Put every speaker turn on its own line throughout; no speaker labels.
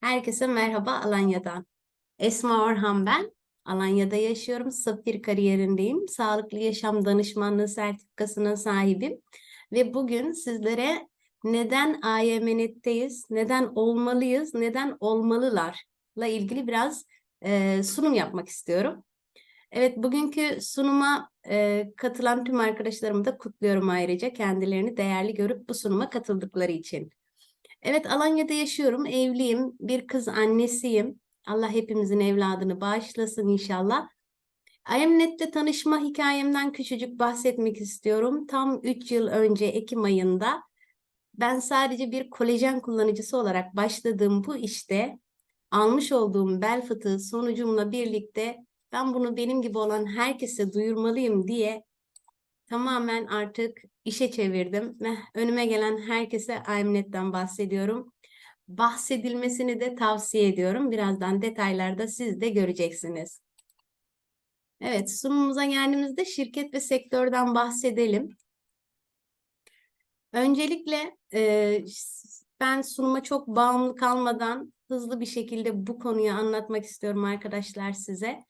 Herkese merhaba Alanya'dan. Esma Orhan ben. Alanya'da yaşıyorum. Safir kariyerindeyim. Sağlıklı yaşam danışmanlığı sertifikasına sahibim. Ve bugün sizlere neden AYMNet'teyiz, neden olmalıyız, neden olmalılarla ilgili biraz e, sunum yapmak istiyorum. Evet, bugünkü sunuma e, katılan tüm arkadaşlarımı da kutluyorum ayrıca kendilerini değerli görüp bu sunuma katıldıkları için. Evet, Alanya'da yaşıyorum, evliyim, bir kız annesiyim. Allah hepimizin evladını bağışlasın inşallah. IMNet'te tanışma hikayemden küçücük bahsetmek istiyorum. Tam 3 yıl önce Ekim ayında ben sadece bir kolajen kullanıcısı olarak başladığım bu işte almış olduğum bel fıtığı sonucumla birlikte ben bunu benim gibi olan herkese duyurmalıyım diye tamamen artık işe çevirdim ve önüme gelen herkese IMNet'ten bahsediyorum. Bahsedilmesini de tavsiye ediyorum. Birazdan detaylarda siz de göreceksiniz. Evet, sunumumuza geldiğimizde şirket ve sektörden bahsedelim. Öncelikle e, ben sunuma çok bağımlı kalmadan hızlı bir şekilde bu konuyu anlatmak istiyorum arkadaşlar size.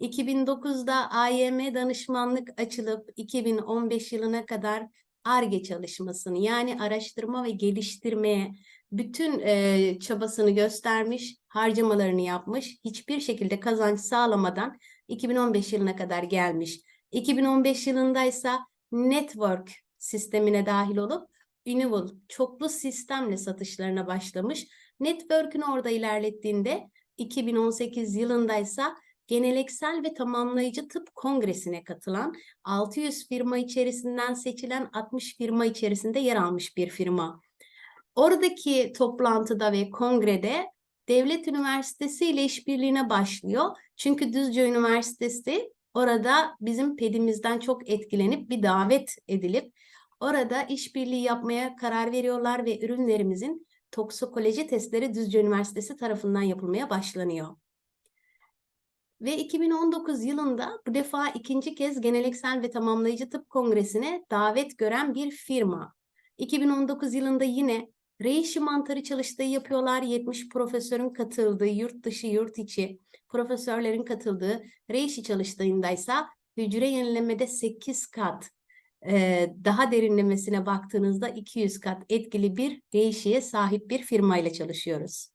2009'da AYM danışmanlık açılıp 2015 yılına kadar ARGE çalışmasını yani araştırma ve geliştirmeye bütün e, çabasını göstermiş, harcamalarını yapmış, hiçbir şekilde kazanç sağlamadan 2015 yılına kadar gelmiş. 2015 yılındaysa network sistemine dahil olup Unival çoklu sistemle satışlarına başlamış. Network'ünü orada ilerlettiğinde 2018 yılındaysa geneleksel ve tamamlayıcı tıp kongresine katılan 600 firma içerisinden seçilen 60 firma içerisinde yer almış bir firma. Oradaki toplantıda ve kongrede devlet üniversitesi ile işbirliğine başlıyor. Çünkü Düzce Üniversitesi orada bizim pedimizden çok etkilenip bir davet edilip orada işbirliği yapmaya karar veriyorlar ve ürünlerimizin toksikoloji testleri Düzce Üniversitesi tarafından yapılmaya başlanıyor. Ve 2019 yılında bu defa ikinci kez Geneleksel ve Tamamlayıcı Tıp Kongresi'ne davet gören bir firma. 2019 yılında yine Reishi mantarı çalıştığı yapıyorlar. 70 profesörün katıldığı, yurt dışı, yurt içi profesörlerin katıldığı Reishi çalıştığındaysa hücre yenilemede 8 kat e, daha derinlemesine baktığınızda 200 kat etkili bir Reishi'ye sahip bir firmayla çalışıyoruz.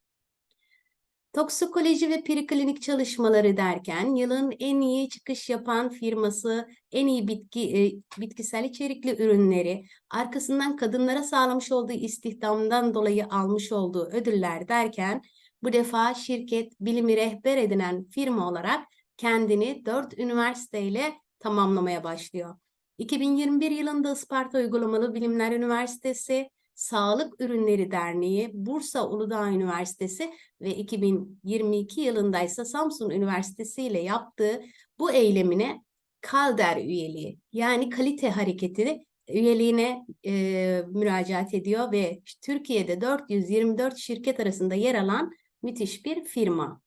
Toksikoloji ve periklinik çalışmaları derken yılın en iyi çıkış yapan firması, en iyi bitki e, bitkisel içerikli ürünleri, arkasından kadınlara sağlamış olduğu istihdamdan dolayı almış olduğu ödüller derken bu defa şirket bilimi rehber edinen firma olarak kendini dört üniversiteyle tamamlamaya başlıyor. 2021 yılında Isparta Uygulamalı Bilimler Üniversitesi, Sağlık Ürünleri Derneği, Bursa Uludağ Üniversitesi ve 2022 yılında ise Samsun Üniversitesi ile yaptığı bu eylemine Kalder üyeliği yani kalite hareketi üyeliğine e, müracaat ediyor ve Türkiye'de 424 şirket arasında yer alan müthiş bir firma.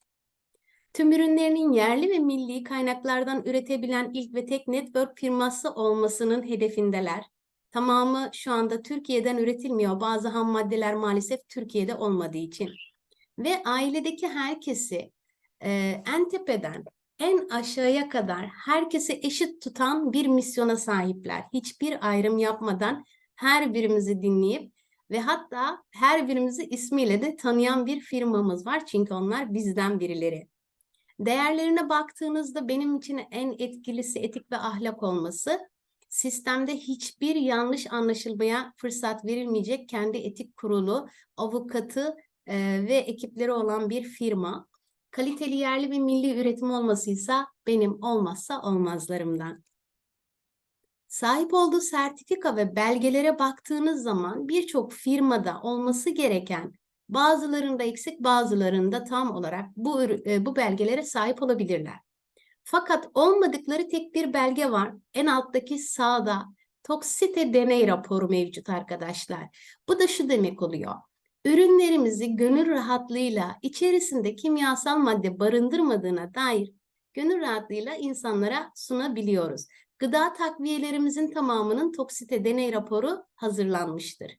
Tüm ürünlerinin yerli ve milli kaynaklardan üretebilen ilk ve tek network firması olmasının hedefindeler. Tamamı şu anda Türkiye'den üretilmiyor. Bazı ham maddeler maalesef Türkiye'de olmadığı için. Ve ailedeki herkesi e, en tepeden en aşağıya kadar herkesi eşit tutan bir misyona sahipler. Hiçbir ayrım yapmadan her birimizi dinleyip ve hatta her birimizi ismiyle de tanıyan bir firmamız var. Çünkü onlar bizden birileri. Değerlerine baktığınızda benim için en etkilisi etik ve ahlak olması sistemde hiçbir yanlış anlaşılmaya fırsat verilmeyecek kendi etik kurulu, avukatı e, ve ekipleri olan bir firma. Kaliteli yerli ve milli üretim olmasıysa benim olmazsa olmazlarımdan. Sahip olduğu sertifika ve belgelere baktığınız zaman birçok firmada olması gereken bazılarında eksik bazılarında tam olarak bu, e, bu belgelere sahip olabilirler. Fakat olmadıkları tek bir belge var. En alttaki sağda toksite deney raporu mevcut arkadaşlar. Bu da şu demek oluyor. Ürünlerimizi gönül rahatlığıyla içerisinde kimyasal madde barındırmadığına dair gönül rahatlığıyla insanlara sunabiliyoruz. Gıda takviyelerimizin tamamının toksite deney raporu hazırlanmıştır.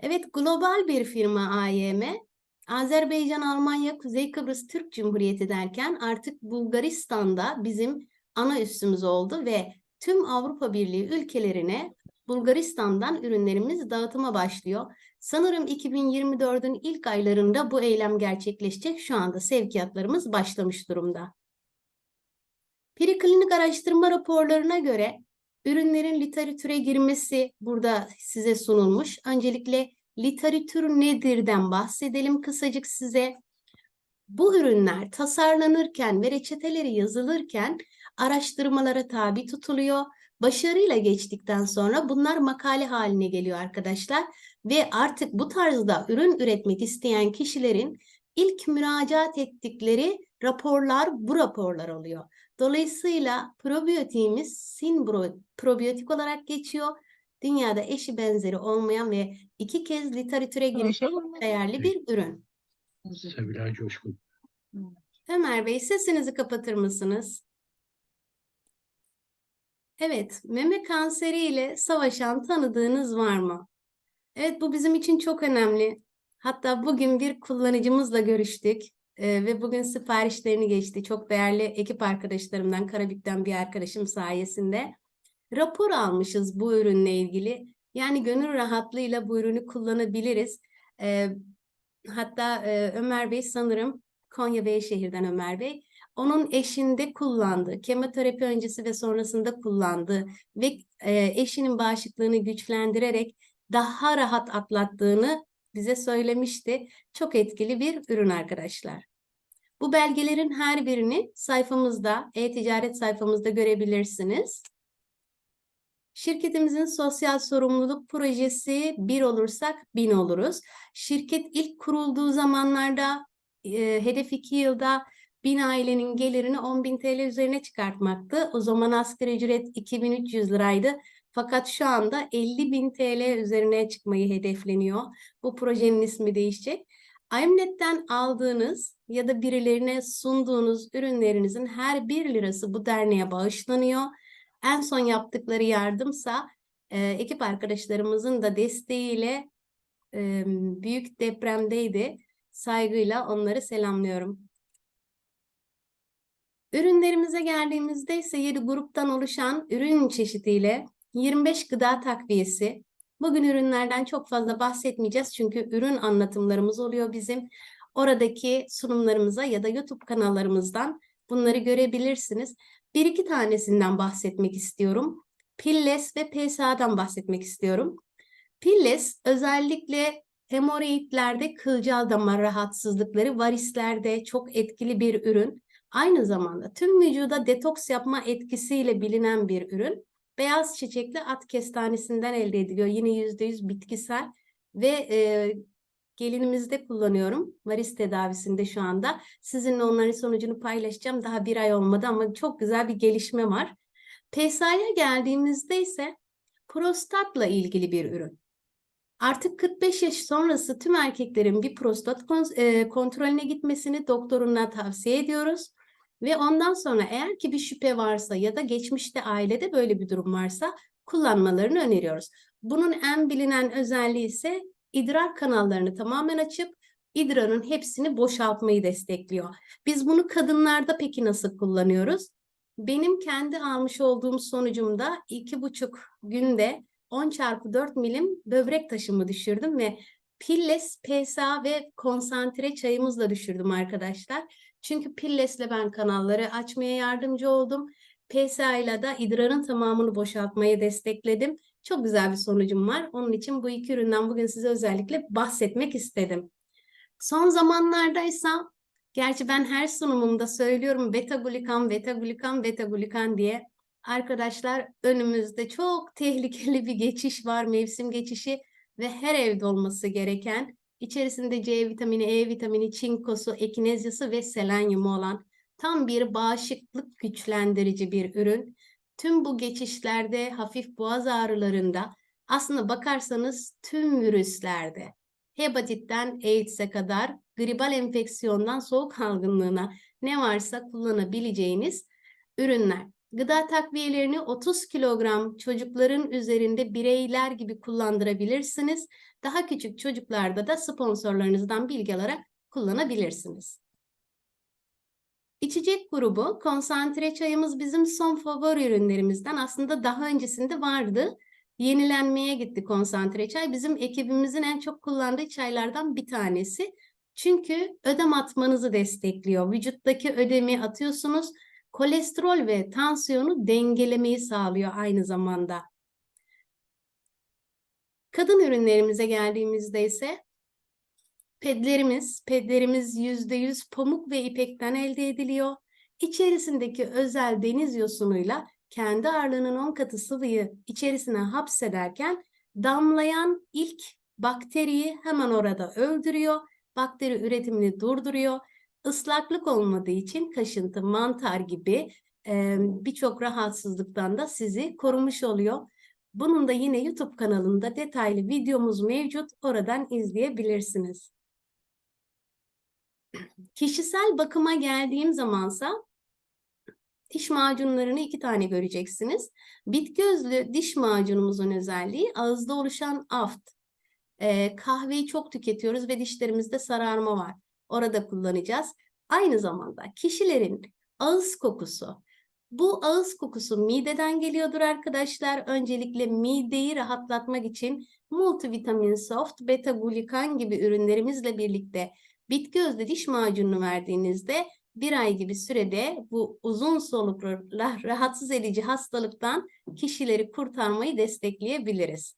Evet, global bir firma AYM. Azerbaycan, Almanya, Kuzey Kıbrıs Türk Cumhuriyeti derken artık Bulgaristan'da bizim ana üssümüz oldu ve tüm Avrupa Birliği ülkelerine Bulgaristan'dan ürünlerimiz dağıtıma başlıyor. Sanırım 2024'ün ilk aylarında bu eylem gerçekleşecek. Şu anda sevkiyatlarımız başlamış durumda. Periklinik araştırma raporlarına göre ürünlerin literatüre girmesi burada size sunulmuş. Öncelikle literatür nedirden bahsedelim kısacık size. Bu ürünler tasarlanırken ve reçeteleri yazılırken araştırmalara tabi tutuluyor. Başarıyla geçtikten sonra bunlar makale haline geliyor arkadaşlar ve artık bu tarzda ürün üretmek isteyen kişilerin ilk müracaat ettikleri raporlar bu raporlar oluyor. Dolayısıyla probiyotiğimiz sinbro probiyotik olarak geçiyor. Dünyada eşi benzeri olmayan ve iki kez literatüre girmiş değerli bir ürün.
Sevilay Coşkun.
Ömer Bey sesinizi kapatır mısınız? Evet, meme kanseriyle savaşan tanıdığınız var mı? Evet, bu bizim için çok önemli. Hatta bugün bir kullanıcımızla görüştük e, ve bugün siparişlerini geçti. Çok değerli ekip arkadaşlarımdan, Karabük'ten bir arkadaşım sayesinde. Rapor almışız bu ürünle ilgili. Yani gönül rahatlığıyla bu ürünü kullanabiliriz. E, hatta e, Ömer Bey sanırım Konya Beyşehir'den Ömer Bey. Onun eşinde kullandı, kemoterapi öncesi ve sonrasında kullandı ve e, eşinin bağışıklığını güçlendirerek daha rahat atlattığını bize söylemişti. Çok etkili bir ürün arkadaşlar. Bu belgelerin her birini sayfamızda, e-ticaret sayfamızda görebilirsiniz. Şirketimizin sosyal sorumluluk projesi bir olursak bin oluruz. Şirket ilk kurulduğu zamanlarda e, hedef iki yılda bin ailenin gelirini 10.000 TL üzerine çıkartmaktı. O zaman asgari ücret 2300 liraydı. Fakat şu anda 50.000 TL üzerine çıkmayı hedefleniyor. Bu projenin ismi değişecek. IMNet'ten aldığınız ya da birilerine sunduğunuz ürünlerinizin her bir lirası bu derneğe bağışlanıyor. En son yaptıkları yardımsa e, ekip arkadaşlarımızın da desteğiyle e, büyük depremdeydi. Saygıyla onları selamlıyorum. Ürünlerimize geldiğimizde ise 7 gruptan oluşan ürün çeşidiyle 25 gıda takviyesi. Bugün ürünlerden çok fazla bahsetmeyeceğiz çünkü ürün anlatımlarımız oluyor bizim. Oradaki sunumlarımıza ya da YouTube kanallarımızdan bunları görebilirsiniz. Bir iki tanesinden bahsetmek istiyorum. Pilles ve PSA'dan bahsetmek istiyorum. Pilles özellikle hemoroidlerde kılcal damar rahatsızlıkları, varislerde çok etkili bir ürün. Aynı zamanda tüm vücuda detoks yapma etkisiyle bilinen bir ürün. Beyaz çiçekli at kestanesinden elde ediliyor. Yine %100 bitkisel ve e, gelinimizde kullanıyorum. Varis tedavisinde şu anda. Sizinle onların sonucunu paylaşacağım. Daha bir ay olmadı ama çok güzel bir gelişme var. PSA'ya geldiğimizde ise prostatla ilgili bir ürün. Artık 45 yaş sonrası tüm erkeklerin bir prostat kontrolüne gitmesini doktoruna tavsiye ediyoruz. Ve ondan sonra eğer ki bir şüphe varsa ya da geçmişte ailede böyle bir durum varsa kullanmalarını öneriyoruz. Bunun en bilinen özelliği ise idrar kanallarını tamamen açıp idrarın hepsini boşaltmayı destekliyor. Biz bunu kadınlarda peki nasıl kullanıyoruz? Benim kendi almış olduğum sonucumda iki buçuk günde 10 çarpı 4 milim böbrek taşımı düşürdüm ve Pilles, PSA ve konsantre çayımızla düşürdüm arkadaşlar. Çünkü Pilles'le ben kanalları açmaya yardımcı oldum. PSA ile de idrarın tamamını boşaltmaya destekledim. Çok güzel bir sonucum var. Onun için bu iki üründen bugün size özellikle bahsetmek istedim. Son zamanlarda ise gerçi ben her sunumumda söylüyorum beta glukan, beta glukan, beta glukan diye. Arkadaşlar önümüzde çok tehlikeli bir geçiş var, mevsim geçişi ve her evde olması gereken içerisinde C vitamini, E vitamini, çinkosu, ekinezyası ve selenyumu olan tam bir bağışıklık güçlendirici bir ürün. Tüm bu geçişlerde hafif boğaz ağrılarında aslında bakarsanız tüm virüslerde hepatitten AIDS'e kadar gribal enfeksiyondan soğuk algınlığına ne varsa kullanabileceğiniz ürünler. Gıda takviyelerini 30 kilogram çocukların üzerinde bireyler gibi kullandırabilirsiniz. Daha küçük çocuklarda da sponsorlarınızdan bilgi alarak kullanabilirsiniz. İçecek grubu konsantre çayımız bizim son favori ürünlerimizden. Aslında daha öncesinde vardı. Yenilenmeye gitti konsantre çay. Bizim ekibimizin en çok kullandığı çaylardan bir tanesi. Çünkü ödem atmanızı destekliyor. Vücuttaki ödemi atıyorsunuz. Kolesterol ve tansiyonu dengelemeyi sağlıyor aynı zamanda. Kadın ürünlerimize geldiğimizde ise pedlerimiz, pedlerimiz %100 pamuk ve ipekten elde ediliyor. İçerisindeki özel deniz yosunuyla kendi ağırlığının 10 katı sıvıyı içerisine hapsederken damlayan ilk bakteriyi hemen orada öldürüyor. Bakteri üretimini durduruyor. Islaklık olmadığı için kaşıntı, mantar gibi e, birçok rahatsızlıktan da sizi korumuş oluyor. Bunun da yine YouTube kanalında detaylı videomuz mevcut. Oradan izleyebilirsiniz. Kişisel bakıma geldiğim zamansa diş macunlarını iki tane göreceksiniz. Bit gözlü diş macunumuzun özelliği ağızda oluşan aft. Ee, kahveyi çok tüketiyoruz ve dişlerimizde sararma var. Orada kullanacağız. Aynı zamanda kişilerin ağız kokusu. Bu ağız kokusu mideden geliyordur arkadaşlar. Öncelikle mideyi rahatlatmak için multivitamin soft, beta glukan gibi ürünlerimizle birlikte bit gözlü diş macununu verdiğinizde bir ay gibi sürede bu uzun soluklu rahatsız edici hastalıktan kişileri kurtarmayı destekleyebiliriz.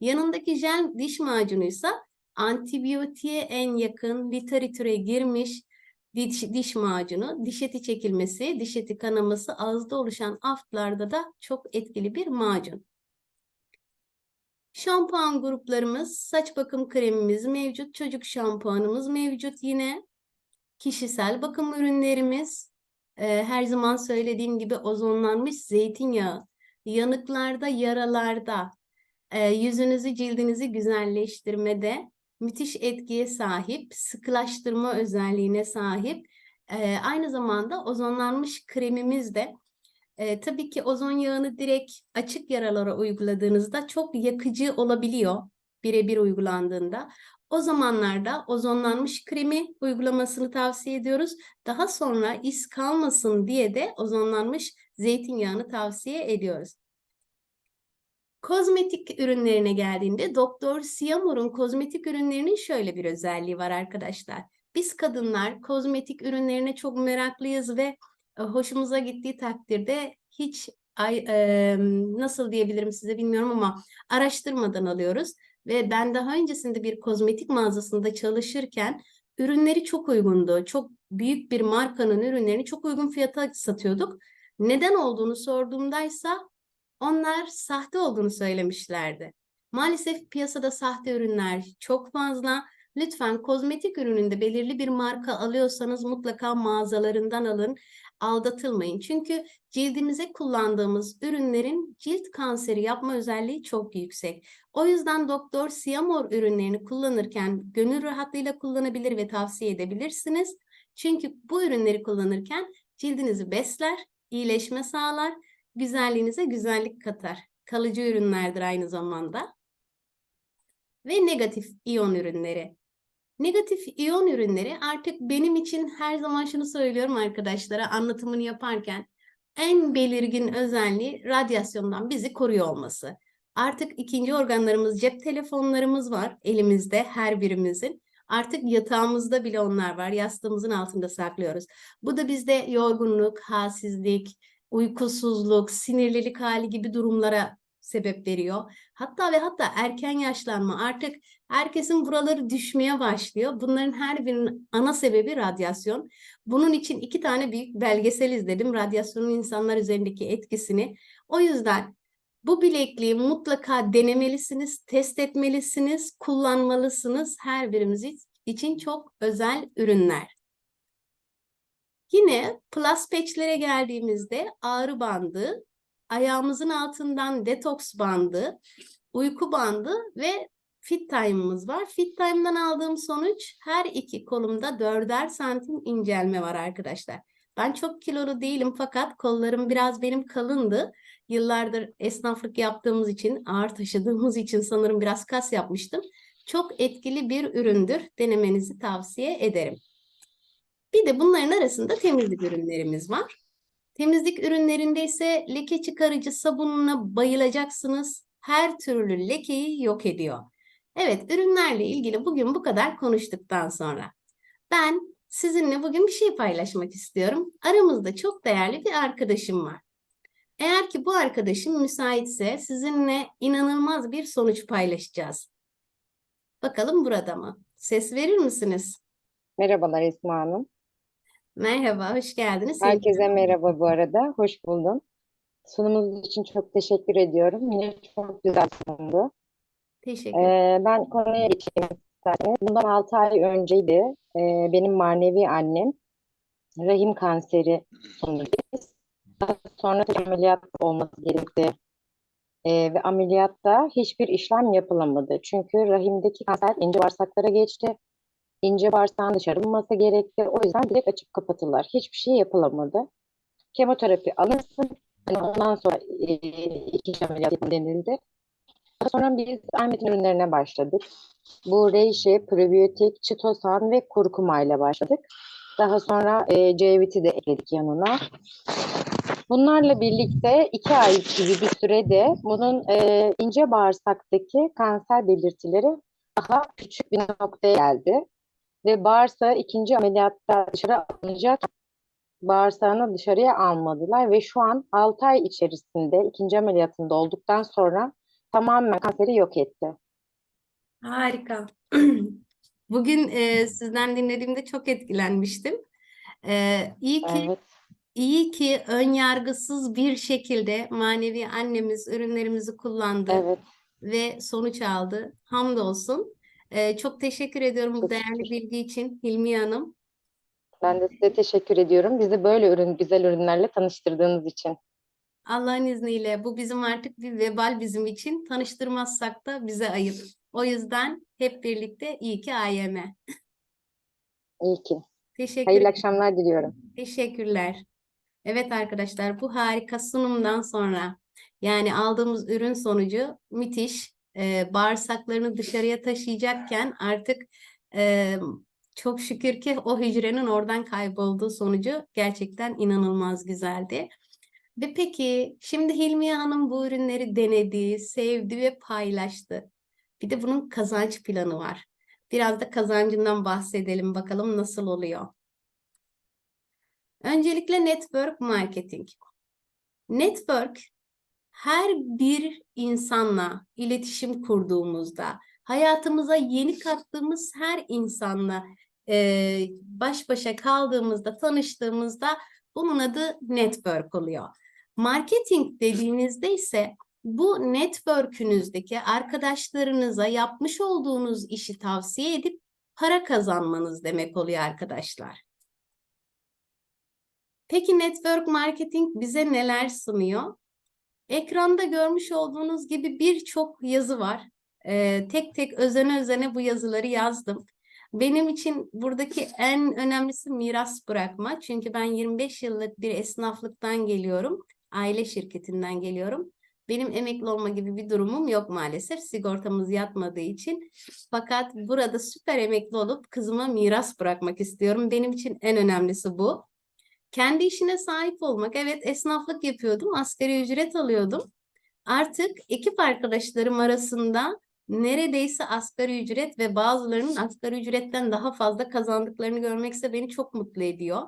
Yanındaki jel diş macunuysa antibiyotiğe en yakın literatüre girmiş diş, diş macunu, diş eti çekilmesi, diş eti kanaması, ağızda oluşan aftlarda da çok etkili bir macun. Şampuan gruplarımız, saç bakım kremimiz mevcut, çocuk şampuanımız mevcut yine. Kişisel bakım ürünlerimiz, e, her zaman söylediğim gibi ozonlanmış zeytinyağı, yanıklarda, yaralarda, e, yüzünüzü, cildinizi güzelleştirmede müthiş etkiye sahip, sıkılaştırma özelliğine sahip. E, aynı zamanda ozonlanmış kremimiz de e, tabii ki ozon yağını direkt açık yaralara uyguladığınızda çok yakıcı olabiliyor birebir uygulandığında. O zamanlarda ozonlanmış kremi uygulamasını tavsiye ediyoruz. Daha sonra iz kalmasın diye de ozonlanmış zeytinyağını tavsiye ediyoruz. Kozmetik ürünlerine geldiğinde Doktor Siamur'un kozmetik ürünlerinin şöyle bir özelliği var arkadaşlar. Biz kadınlar kozmetik ürünlerine çok meraklıyız ve hoşumuza gittiği takdirde hiç e, nasıl diyebilirim size bilmiyorum ama araştırmadan alıyoruz. Ve ben daha öncesinde bir kozmetik mağazasında çalışırken ürünleri çok uygundu. Çok büyük bir markanın ürünlerini çok uygun fiyata satıyorduk. Neden olduğunu sorduğumdaysa onlar sahte olduğunu söylemişlerdi. Maalesef piyasada sahte ürünler çok fazla. Lütfen kozmetik ürününde belirli bir marka alıyorsanız mutlaka mağazalarından alın. Aldatılmayın. Çünkü cildimize kullandığımız ürünlerin cilt kanseri yapma özelliği çok yüksek. O yüzden Doktor Siamor ürünlerini kullanırken gönül rahatlığıyla kullanabilir ve tavsiye edebilirsiniz. Çünkü bu ürünleri kullanırken cildinizi besler, iyileşme sağlar, güzelliğinize güzellik katar. Kalıcı ürünlerdir aynı zamanda. Ve negatif iyon ürünleri. Negatif iyon ürünleri artık benim için her zaman şunu söylüyorum arkadaşlara anlatımını yaparken en belirgin özelliği radyasyondan bizi koruyor olması. Artık ikinci organlarımız, cep telefonlarımız var elimizde her birimizin. Artık yatağımızda bile onlar var. Yastığımızın altında saklıyoruz. Bu da bizde yorgunluk, halsizlik, uykusuzluk, sinirlilik hali gibi durumlara sebep veriyor. Hatta ve hatta erken yaşlanma artık herkesin buraları düşmeye başlıyor. Bunların her birinin ana sebebi radyasyon. Bunun için iki tane büyük belgesel izledim. Radyasyonun insanlar üzerindeki etkisini. O yüzden bu bilekliği mutlaka denemelisiniz, test etmelisiniz, kullanmalısınız. Her birimiz için çok özel ürünler. Yine plus patch'lere geldiğimizde ağrı bandı, ayağımızın altından detoks bandı, uyku bandı ve fit time'ımız var. Fit time'dan aldığım sonuç her iki kolumda dörder santim incelme var arkadaşlar. Ben çok kilolu değilim fakat kollarım biraz benim kalındı. Yıllardır esnaflık yaptığımız için, ağır taşıdığımız için sanırım biraz kas yapmıştım. Çok etkili bir üründür. Denemenizi tavsiye ederim. Bir de bunların arasında temizlik ürünlerimiz var. Temizlik ürünlerinde ise leke çıkarıcı sabununa bayılacaksınız. Her türlü lekeyi yok ediyor. Evet, ürünlerle ilgili bugün bu kadar konuştuktan sonra ben sizinle bugün bir şey paylaşmak istiyorum. Aramızda çok değerli bir arkadaşım var. Eğer ki bu arkadaşım müsaitse sizinle inanılmaz bir sonuç paylaşacağız. Bakalım burada mı? Ses verir misiniz?
Merhabalar Esma Hanım.
Merhaba, hoş geldiniz.
Herkese merhaba bu arada. Hoş buldum. Sunumunuz için çok teşekkür ediyorum. Yine çok güzel sunumdu.
Teşekkür
Ee, ben konuya geçeyim. Bundan 6 ay önceydi. Ee, benim manevi annem rahim kanseri. Daha sonra ameliyat olması gerekti. Ee, ve ameliyatta hiçbir işlem yapılamadı. Çünkü rahimdeki kanser ince bağırsaklara geçti. İnce bağırsağın dışarı alınması gerekti. O yüzden direkt açıp kapatırlar. Hiçbir şey yapılamadı. Kemoterapi alınsın. Hani ondan sonra e, ikinci ameliyat denildi. Sonra biz Ahmet'in ürünlerine başladık. Bu reishi, prebiyotik, çitosan ve kurkuma ile başladık. Daha sonra e, C-viti de ekledik yanına. Bunlarla birlikte iki ay gibi bir sürede bunun e, ince bağırsaktaki kanser belirtileri daha küçük bir noktaya geldi. Ve bağırsağı ikinci ameliyatta dışarı alınacak bağırsağını dışarıya almadılar ve şu an 6 ay içerisinde ikinci ameliyatında olduktan sonra tamamen kanseri yok etti.
Harika. Bugün e, sizden dinlediğimde çok etkilenmiştim. E, iyi ki
Evet,
iyi ki ön yargısız bir şekilde manevi annemiz ürünlerimizi kullandı
evet.
ve sonuç aldı. Hamdolsun. E, çok teşekkür ediyorum bu değerli bilgi için Hilmiye Hanım.
Ben de size teşekkür ediyorum. Bizi böyle ürün, güzel ürünlerle tanıştırdığınız için.
Allah'ın izniyle bu bizim artık bir vebal bizim için. Tanıştırmazsak da bize ayıp. O yüzden hep birlikte iyi ki AYM.
İyi ki.
Teşekkür
Hayırlı akşamlar diliyorum.
Teşekkürler. Evet arkadaşlar bu harika sunumdan sonra yani aldığımız ürün sonucu müthiş. Ee, bağırsaklarını dışarıya taşıyacakken artık e, çok şükür ki o hücrenin oradan kaybolduğu sonucu gerçekten inanılmaz güzeldi. Ve peki şimdi Hilmiye Hanım bu ürünleri denedi, sevdi ve paylaştı. Bir de bunun kazanç planı var. Biraz da kazancından bahsedelim bakalım nasıl oluyor. Öncelikle network marketing. Network her bir insanla iletişim kurduğumuzda, hayatımıza yeni kattığımız her insanla e, baş başa kaldığımızda, tanıştığımızda bunun adı network oluyor. Marketing dediğinizde ise bu network'ünüzdeki arkadaşlarınıza yapmış olduğunuz işi tavsiye edip para kazanmanız demek oluyor arkadaşlar. Peki network marketing bize neler sunuyor? Ekranda görmüş olduğunuz gibi birçok yazı var. Ee, tek tek özene özene bu yazıları yazdım. Benim için buradaki en önemlisi miras bırakma. Çünkü ben 25 yıllık bir esnaflıktan geliyorum. Aile şirketinden geliyorum. Benim emekli olma gibi bir durumum yok maalesef. Sigortamız yatmadığı için. Fakat burada süper emekli olup kızıma miras bırakmak istiyorum. Benim için en önemlisi bu. Kendi işine sahip olmak. Evet esnaflık yapıyordum. Asgari ücret alıyordum. Artık ekip arkadaşlarım arasında neredeyse asgari ücret ve bazılarının asgari ücretten daha fazla kazandıklarını görmekse beni çok mutlu ediyor.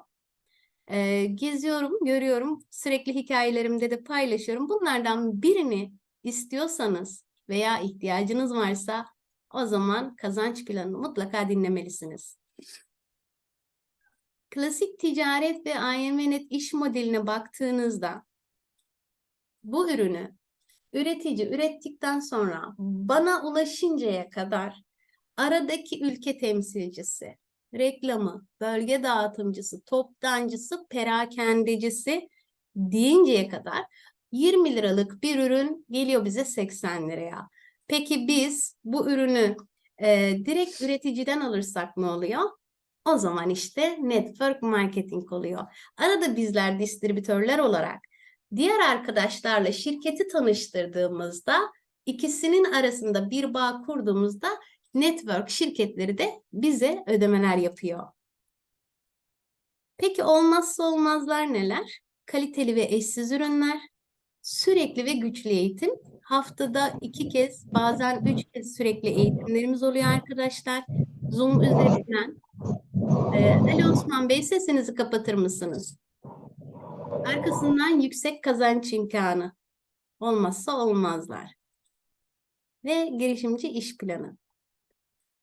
Ee, geziyorum, görüyorum. Sürekli hikayelerimde de paylaşıyorum. Bunlardan birini istiyorsanız veya ihtiyacınız varsa o zaman kazanç planını mutlaka dinlemelisiniz. Klasik ticaret ve IMNet iş modeline baktığınızda bu ürünü üretici ürettikten sonra bana ulaşıncaya kadar aradaki ülke temsilcisi, reklamı, bölge dağıtımcısı, toptancısı, perakendecisi deyinceye kadar 20 liralık bir ürün geliyor bize 80 liraya. Peki biz bu ürünü e, direkt üreticiden alırsak ne oluyor? O zaman işte network marketing oluyor. Arada bizler distribütörler olarak diğer arkadaşlarla şirketi tanıştırdığımızda ikisinin arasında bir bağ kurduğumuzda network şirketleri de bize ödemeler yapıyor. Peki olmazsa olmazlar neler? Kaliteli ve eşsiz ürünler, sürekli ve güçlü eğitim. Haftada iki kez, bazen üç kez sürekli eğitimlerimiz oluyor arkadaşlar. Zoom üzerinden. Ee, Ali Osman Bey sesinizi kapatır mısınız? Arkasından yüksek kazanç imkanı. Olmazsa olmazlar. Ve girişimci iş planı.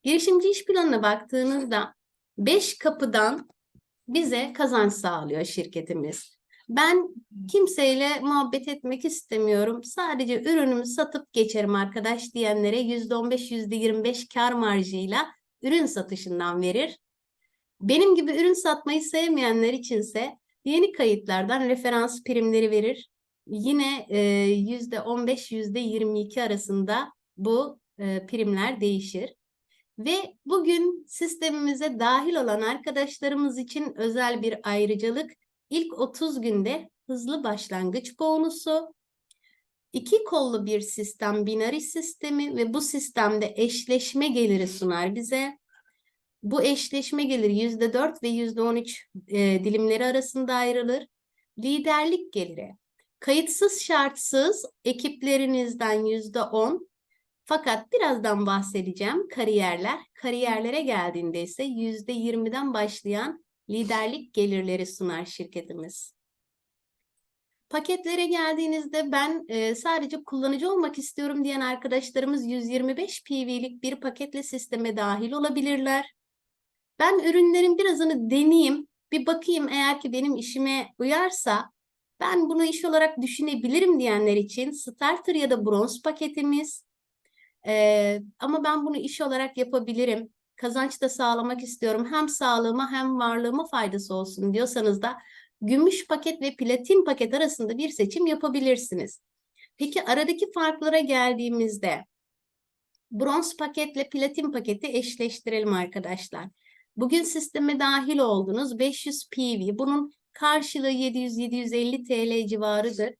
Girişimci iş planına baktığınızda 5 kapıdan bize kazanç sağlıyor şirketimiz. Ben kimseyle muhabbet etmek istemiyorum. Sadece ürünümü satıp geçerim arkadaş diyenlere %15, %25 kar marjıyla ürün satışından verir. Benim gibi ürün satmayı sevmeyenler içinse yeni kayıtlardan referans primleri verir. Yine e, %15, %22 arasında bu e, primler değişir. Ve bugün sistemimize dahil olan arkadaşlarımız için özel bir ayrıcalık ilk 30 günde hızlı başlangıç bonusu, iki kollu bir sistem, binary sistemi ve bu sistemde eşleşme geliri sunar bize. Bu eşleşme geliri %4 ve %13 e, dilimleri arasında ayrılır. Liderlik geliri. Kayıtsız şartsız ekiplerinizden %10, fakat birazdan bahsedeceğim kariyerler. Kariyerlere geldiğinde ise %20'den başlayan liderlik gelirleri sunar şirketimiz. Paketlere geldiğinizde ben e, sadece kullanıcı olmak istiyorum diyen arkadaşlarımız 125 PV'lik bir paketle sisteme dahil olabilirler. Ben ürünlerin birazını deneyeyim, bir bakayım eğer ki benim işime uyarsa ben bunu iş olarak düşünebilirim diyenler için starter ya da bronz paketimiz ee, ama ben bunu iş olarak yapabilirim. Kazanç da sağlamak istiyorum. Hem sağlığıma hem varlığıma faydası olsun diyorsanız da gümüş paket ve platin paket arasında bir seçim yapabilirsiniz. Peki aradaki farklara geldiğimizde bronz paketle platin paketi eşleştirelim arkadaşlar. Bugün sisteme dahil oldunuz 500 PV. Bunun karşılığı 700-750 TL civarıdır.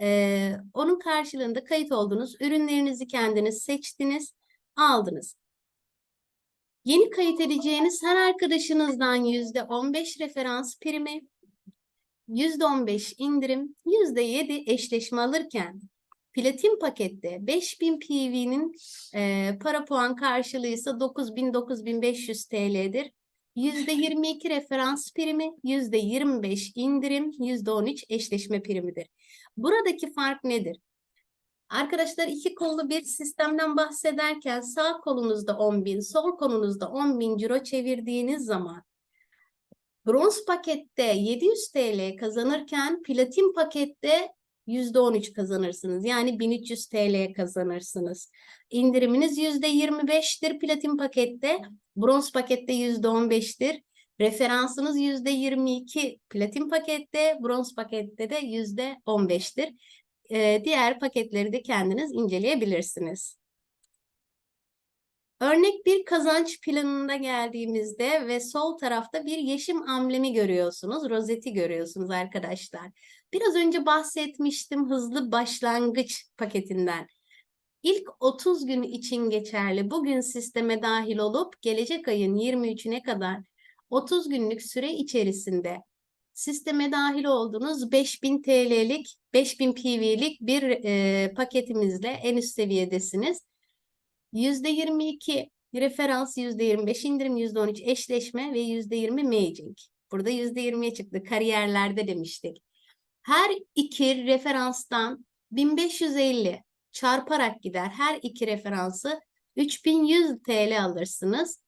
Ee, onun karşılığında kayıt oldunuz. Ürünlerinizi kendiniz seçtiniz, aldınız. Yeni kayıt edeceğiniz her arkadaşınızdan %15 referans primi, %15 indirim, %7 eşleşme alırken platin pakette 5000 PV'nin e, para puan karşılığı ise 9000-9500 TL'dir. %22 referans primi, %25 indirim, %13 eşleşme primidir. Buradaki fark nedir? Arkadaşlar iki kollu bir sistemden bahsederken sağ kolunuzda 10.000, sol kolunuzda 10.000 euro çevirdiğiniz zaman bronz pakette 700 TL kazanırken platin pakette %13 kazanırsınız. Yani 1300 TL kazanırsınız. İndiriminiz %25'tir platin pakette, bronz pakette %15'tir. Referansınız %22 platin pakette, bronz pakette de %15'tir. Ee, diğer paketleri de kendiniz inceleyebilirsiniz. Örnek bir kazanç planına geldiğimizde ve sol tarafta bir yeşim amblemi görüyorsunuz, rozeti görüyorsunuz arkadaşlar. Biraz önce bahsetmiştim hızlı başlangıç paketinden. İlk 30 gün için geçerli bugün sisteme dahil olup gelecek ayın 23'üne kadar 30 günlük süre içerisinde sisteme dahil olduğunuz 5000 TL'lik, 5000 PV'lik bir e, paketimizle en üst seviyedesiniz. %22 referans, %25 indirim, %13 eşleşme ve %20 maging. Burada %20'ye çıktı. Kariyerlerde demiştik. Her iki referanstan 1550 çarparak gider. Her iki referansı 3100 TL alırsınız.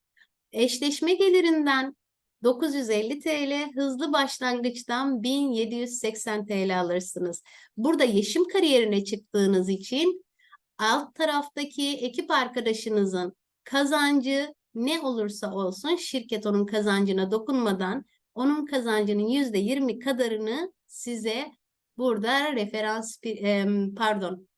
Eşleşme gelirinden 950 TL, hızlı başlangıçtan 1780 TL alırsınız. Burada yeşim kariyerine çıktığınız için alt taraftaki ekip arkadaşınızın kazancı ne olursa olsun şirket onun kazancına dokunmadan onun kazancının %20 kadarını size burada referans pardon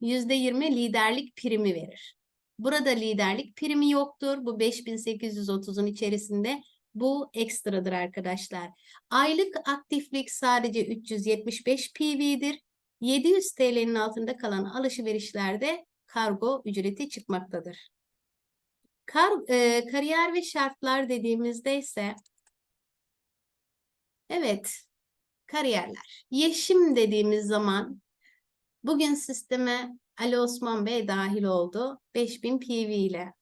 %20 liderlik primi verir. Burada liderlik primi yoktur. Bu 5830'un içerisinde bu ekstradır arkadaşlar. Aylık aktiflik sadece 375 PV'dir. 700 TL'nin altında kalan alışverişlerde kargo ücreti çıkmaktadır. Kar, e, kariyer ve şartlar dediğimizde ise evet kariyerler. Yeşim dediğimiz zaman bugün sisteme Ali Osman Bey dahil oldu 5000 PV ile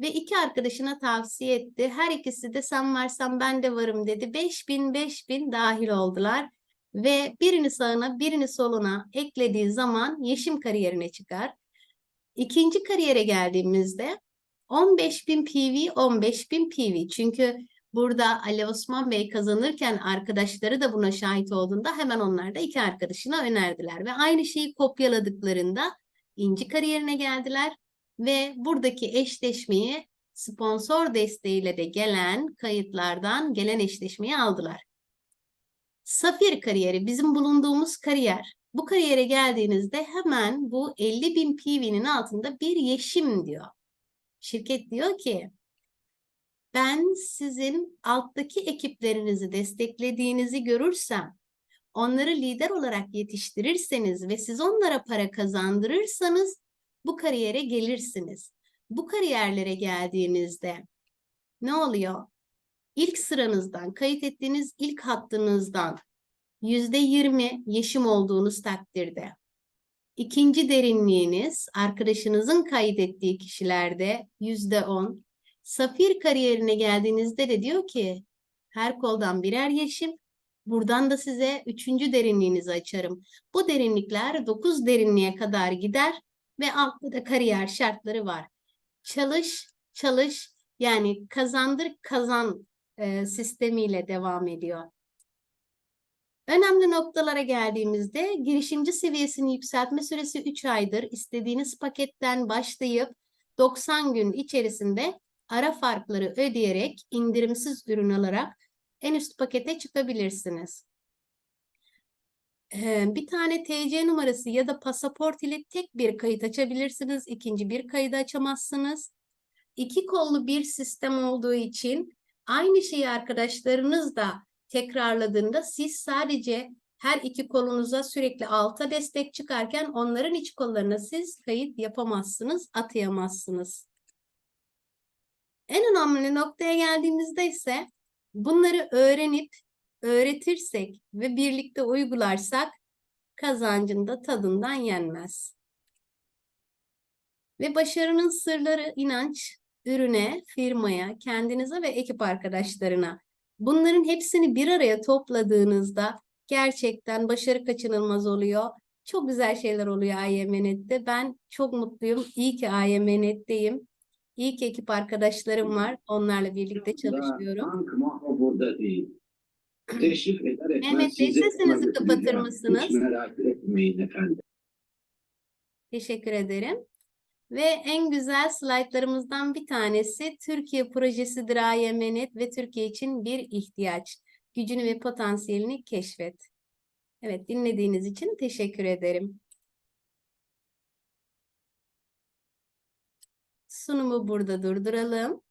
ve iki arkadaşına tavsiye etti. Her ikisi de sen varsan ben de varım dedi. 5000 5000 dahil oldular ve birini sağına birini soluna eklediği zaman Yeşim kariyerine çıkar. İkinci kariyere geldiğimizde 15.000 PV 15.000 PV çünkü burada Ali Osman Bey kazanırken arkadaşları da buna şahit olduğunda hemen onlar da iki arkadaşına önerdiler ve aynı şeyi kopyaladıklarında İnci kariyerine geldiler ve buradaki eşleşmeyi sponsor desteğiyle de gelen kayıtlardan gelen eşleşmeyi aldılar. Safir kariyeri bizim bulunduğumuz kariyer. Bu kariyere geldiğinizde hemen bu 50.000 PV'nin altında bir yeşim diyor. Şirket diyor ki ben sizin alttaki ekiplerinizi desteklediğinizi görürsem, onları lider olarak yetiştirirseniz ve siz onlara para kazandırırsanız bu kariyere gelirsiniz. Bu kariyerlere geldiğinizde ne oluyor? İlk sıranızdan, kayıt ettiğiniz ilk hattınızdan yüzde yirmi yeşim olduğunuz takdirde İkinci derinliğiniz arkadaşınızın kaydettiği kişilerde yüzde on. Safir kariyerine geldiğinizde de diyor ki her koldan birer yeşim. Buradan da size üçüncü derinliğinizi açarım. Bu derinlikler dokuz derinliğe kadar gider ve altta da kariyer şartları var. Çalış, çalış yani kazandır kazan e, sistemiyle devam ediyor. Önemli noktalara geldiğimizde girişimci seviyesini yükseltme süresi 3 aydır. İstediğiniz paketten başlayıp 90 gün içerisinde ara farkları ödeyerek indirimsiz ürün alarak en üst pakete çıkabilirsiniz. Ee, Bir tane TC numarası ya da pasaport ile tek bir kayıt açabilirsiniz. İkinci bir kaydı açamazsınız. İki kollu bir sistem olduğu için aynı şeyi arkadaşlarınız da tekrarladığında siz sadece her iki kolunuza sürekli alta destek çıkarken onların iç kollarına siz kayıt yapamazsınız, atayamazsınız. En önemli noktaya geldiğimizde ise bunları öğrenip öğretirsek ve birlikte uygularsak kazancın da tadından yenmez. Ve başarının sırları inanç, ürüne, firmaya, kendinize ve ekip arkadaşlarına. Bunların hepsini bir araya topladığınızda gerçekten başarı kaçınılmaz oluyor. Çok güzel şeyler oluyor AYMNet'te. Ben çok mutluyum. İyi ki AYMNet'teyim. İyi ki ekip arkadaşlarım var. Onlarla birlikte çalışıyorum.
Burada değil. Teşrif eder etmez
Mehmet Bey, sesinizi kapatır mısınız?
Hiç merak etmeyin efendim.
Teşekkür ederim. Ve en güzel slaytlarımızdan bir tanesi Türkiye projesidir AYMNet ve Türkiye için bir ihtiyaç. Gücünü ve potansiyelini keşfet. Evet dinlediğiniz için teşekkür ederim. Sunumu burada durduralım.